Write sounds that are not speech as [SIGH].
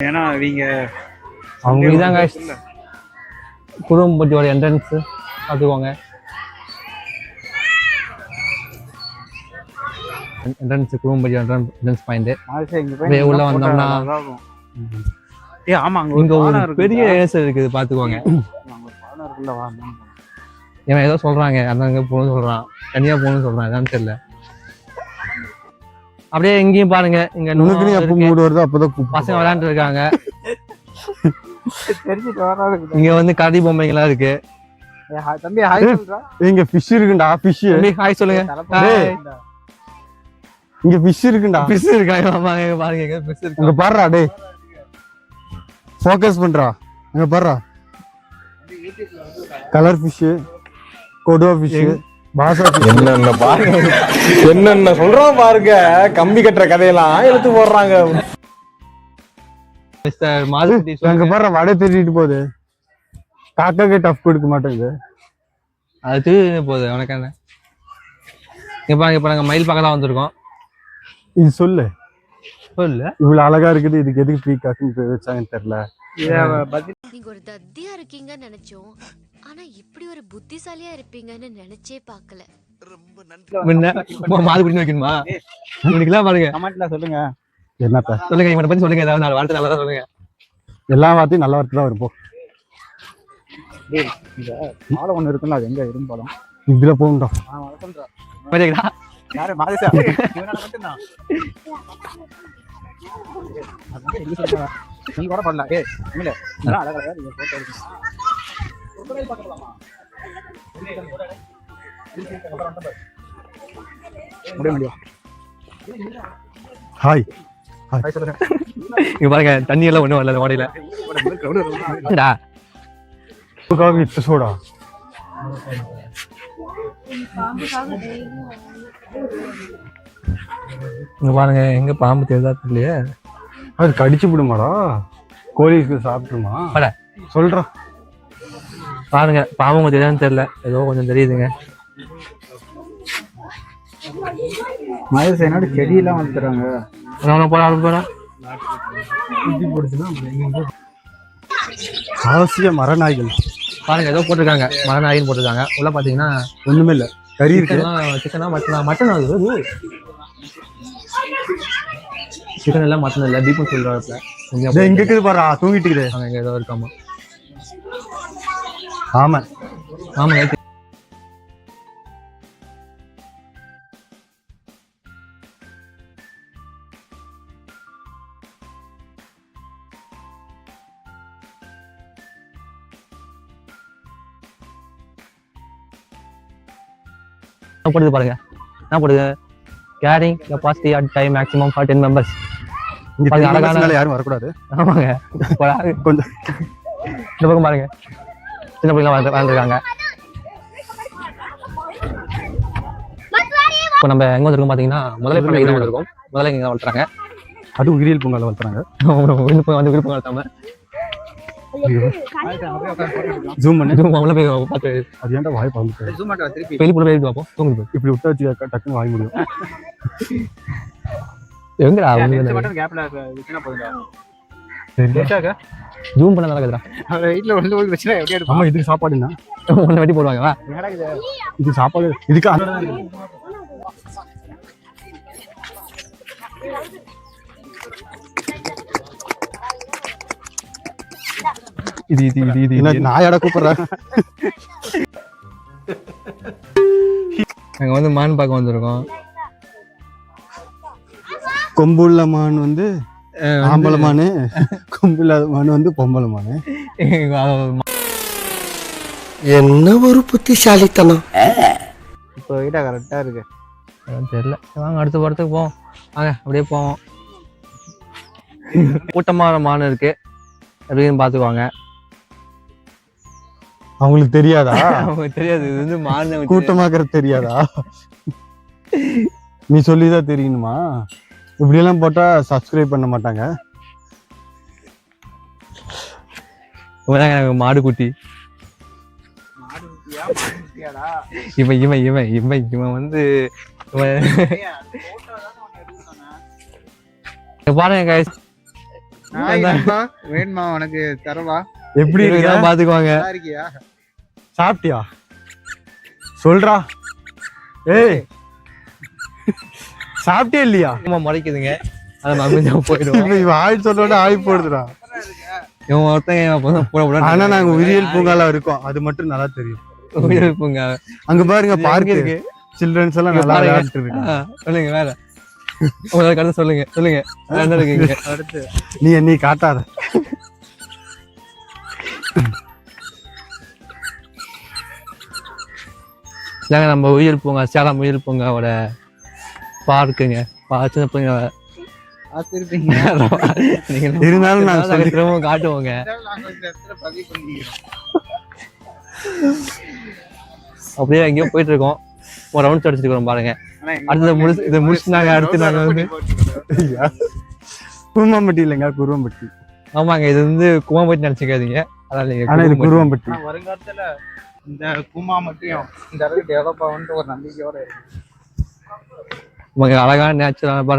ஏன்னா அவங்க அவங்க இதாங்க. குடும்பப்பட்டியோட என்ட்ரன்ஸ் பார்த்துக்கோங்க. என்ட்ரன்ஸ் குடும்பப்பட்டி என்ட்ரன்ஸ் பாயிண்ட் உள்ள வந்தோம்னா- ஏ ஆமா அங்க இங்க ஒரு பெரிய ஏசல் இருக்குது போலாம். இவன் ஏதோ சொல்றாங்க அங்க போகணும்னு சொல்றான். தனியா போகணும்னு சொல்றான் அதான் தெரியல. அப்படியே இங்கேயும் பாருங்க. இங்க உனக்கு நீ இன்னும் எப்போ இருக்கு. மூடு வருதோ அப்பதான். பசங்க விளையாண்டு இருக்காங்க இங்க வந்து கடி பொம்மைங்களாம் இருக்கு. தம்பி ஹாய் சொல்றா. இங்க ஃபிஷ் இருக்குண்டா ஃபிஷ் தம்பி ஹாய் சொல்லுங்க. இங்க ஃபிஷ் இருக்குண்டா. பிஸ் இருக்காங்க ஆமா இங்க பாருங்க இங்க பிஸ் இருக்கு? அங்க பாருடா டேய். ஃபோக்கஸ் பண்றா. அங்க பாருடா. கலர் ஃபிஷ் கொடுவா ஃபிஷ் ஃபிஷ் என்னென்ன பாருங்க. என்னென்ன சொல்றோம் பாருங்க. கம்பி கட்டுற கதையெல்லாம் எடுத்து போடுறாங்க. அங்க பாருடா வடை தேடிட்டு போகுது. காக்காக்கே டஃப் கொடுக்க மாட்டேங்குது. அது திரும்பி போகுது உனக்கு என்ன? பாருங்க இப்ப நாங்க மயில் பக்கம் தான் வந்திருக்கோம். இது சொல்லு. சொல்லு. இவ்வளவு அழகா இருக்குது இதுக்கு எதுக்கு ப்ரீ காக்குன்னு பேர் வச்சாங்கன்னு தெரியல. நீங்க ஒரு தத்தியா இருக்கீங்கன்னு நினைச்சோம். ஆனா இப்படி ஒரு புத்திசாலியா இருப்பீங்கன்னு நினைச்சே பார்க்கல. முன்ன மாதுக்குட்டி வைக்கணுமா? உனக்குலாம் பாருங்க. கமெண்ட்ல சொல்லுங்க. சொல்லுங்க இவனை பத்தி சொல்லுங்க ஏதாவது நாலு வார்த்தை நல்லா சொல்லுங்க. எல்லா வார்த்தையும் நல்ல வார்த்தை தான் இருப்போம். டேய் இந்த பாலம் ஒண்ணு இருக்குல்ல அது எங்க இரும்பாலம் இதுல போகும்டா. பாத்தீங்களா யாரு மட்டும்தான்? [LAUGHS] நீ கூட பண்ணலாம். இல்ல இதெல்லாம் அழகழகா நீங்க போட்டோ எடுக்கணும். ஹாய் இங்க பாருங்க தண்ணி எல்லாம் ஒண்ணும் வரல ஓடையில டா காஃபி இத்த சோடா இங்க பாருங்க எங்க பாம்பு தெரியுதா தெரியலையே? அது கடிச்சு விடுமாடா? கோழிக்கு சாப்பிட்டுருமா? அட. பாருங்க பாம்பு கொஞ்சம் தெரியாதுன்னு தெரியல. ஏதோ கொஞ்சம் தெரியுதுங்க. மகேஷ் என்னோட செடியெல்லாம் வளர்த்துறாங்க நான் போறா போறா அவசிய மரநாய்கள். பாருங்க ஏதோ போட்டிருக்காங்க. மர நாயின்னு போட்டிருக்காங்க. உள்ள பாத்தீங்கன்னா ஒண்ணுமே இல்ல. கறி இருக்கு. சிக்கனா மட்டனா மட்டன் அது சிக்கன் எல்லாம் மட்டன் இல்ல பீப்பும் சொல்றாப்ல. இங்க இருக்குது பாரு தூங்கிட்டு இருக்குது. அங்க ஏதோ இருக்காமா? ஆமா. ஆமாங்க என்ன போடுது பாருங்க. என்ன போடுது? Carrying capacity at time maximum for ten members அழகான யாரும் வரக்கூடாது. ஆமாங்க. [LAUGHS] கொஞ்சம் இந்த பக்கம் பாருங்க. சின்ன பிள்ளைங்க வாழ்ந்து வாழ்ந்துருக்காங்க இப்போ நம்ம எங்க வந்திருக்கோம் பாத்தீங்கன்னா முதலை பண்ணை தான் வந்திருக்கோம். முதல்ல இங்க வளர்த்துறாங்க. அது உயிரியல் பொங்கல் வளர்த்துறாங்க. விழுப்புரம் வந்து விழுப்புரம் வளர்த்தாம. ஜூம் பண்ணு. இதுவும் அவங்கள போய் பார்த்து. அது ஏன்டா வாய் பறந்து ஜூம் மாட்டா திருப்பி. வெளிப்புற போய் பார்ப்போம். தூங்குது போய். இப்படி விட்டா வச்சு டக்குன்னு வாய் முடியும் எங்கடா கேப்ல போதுடா ஜூம் பண்ண நடக்குதுடா அவர் வீட்ல வந்து போய் வச்சுனா எப்படி எடுப்பான்? ஆமா இதுக்கு சாப்பாடுனா ஒன்றை வெட்டி போடுவாங்க வா. இது சாப்பாடு இதுக்கு இது இது இது இது என்ன நாயாடா கூப்பிடுற? நாங்க வந்து மான் பார்க்க வந்திருக்கோம். கொம்பு உள்ள மான் வந்து ஆம்பளை மானு கொம்பு இல்லாத மான் வந்து பொம்பளை மானு என்ன ஒரு புத்திசாலித்தனம்? இப்போ கிட்ட கரெக்டா இருக்கு. அதான் தெரியல. வாங்க அடுத்த படத்துக்கு போவோம். வாங்க அப்படியே போவோம். கூட்டமான மான் இருக்கு. அப்படின்னு பாத்துக்குவாங்க அவங்களுக்கு தெரியாதா? அவங்களுக்கு தெரியாது. இது வந்து மான். கூட்டமாக்குறது தெரியாதா? நீ சொல்லிதான் தெரியணுமா? இப்படி எல்லாம் போட்டா சப்ஸ்கிரைப் பண்ண மாட்டாங்க. இவன் மாடு குட்டி. இவன் இவன் இவன் இவன் இவன் வந்து பாருங்க நண்பா வேணுமா உனக்கு? தரவா? எப்படி இருக்க பாத்துக்குவாங்க நல்லா இருக்கியா? சாப்பிட்டியா? சொல்றா. ஏய். சாப்பிட்டியா இல்லையா? சும்மா முறைக்குதுங்க. அதை அமைதியா போயிடுவோம் இவன் ஆய் சொல்லோட ஆய் போடுதுடா. இவன் ஒருத்தன் போட போட ஆனா நாங்க உயிரியல் பூங்கால இருக்கோம். அது மட்டும் நல்லா தெரியும். உயிரிழப்புங்க அங்க பாருங்க பார்க் இருக்கு. சில்ட்ரன்ஸ் எல்லாம் நல்லா சொல்லுங்க வேற. உங்களுக்கு அடுத்து சொல்லுங்க சொல்லுங்க. என்ன இருக்குங்க அடுத்து. நீ நீ காட்டாத. இதாங்க நம்ம உயிர் பூங்கா சேலம் உயிர் பூங்காவோட பார்க்குங்க. பா சின்ன பிள்ளைங்க பார்த்துருப்பீங்க. நீங்க [LAUGHS] இருந்தாலும் நான் சொல்லி திரும்ப காட்டுவோங்க. அப்படியே எங்கேயோ போயிட்டு இருக்கோம் ஒரு ரவுண்ட் அடிச்சிட்டு இருக்கோம் பாருங்க. அடுத்தது முடிச்சு இதை முடிச்சு நாங்க அடுத்து நாங்க வந்து குருமாம்பட்டி இல்லைங்க குருவம்பட்டி. ஆமாங்க இது வந்து குமாம்பட்டி நினைச்சுக்காதீங்க. அதான் நீங்க ஆனா இது குருவம்பட்டி. வருங்காலத்துல இந்த குமா மட்டும் இந்த அளவுக்கு டெவலப் ஆகுன்ற ஒரு நம்பிக்கையோட இருக்கு. ஆமாங்க, அழகான நேச்சுரலான பாருங்க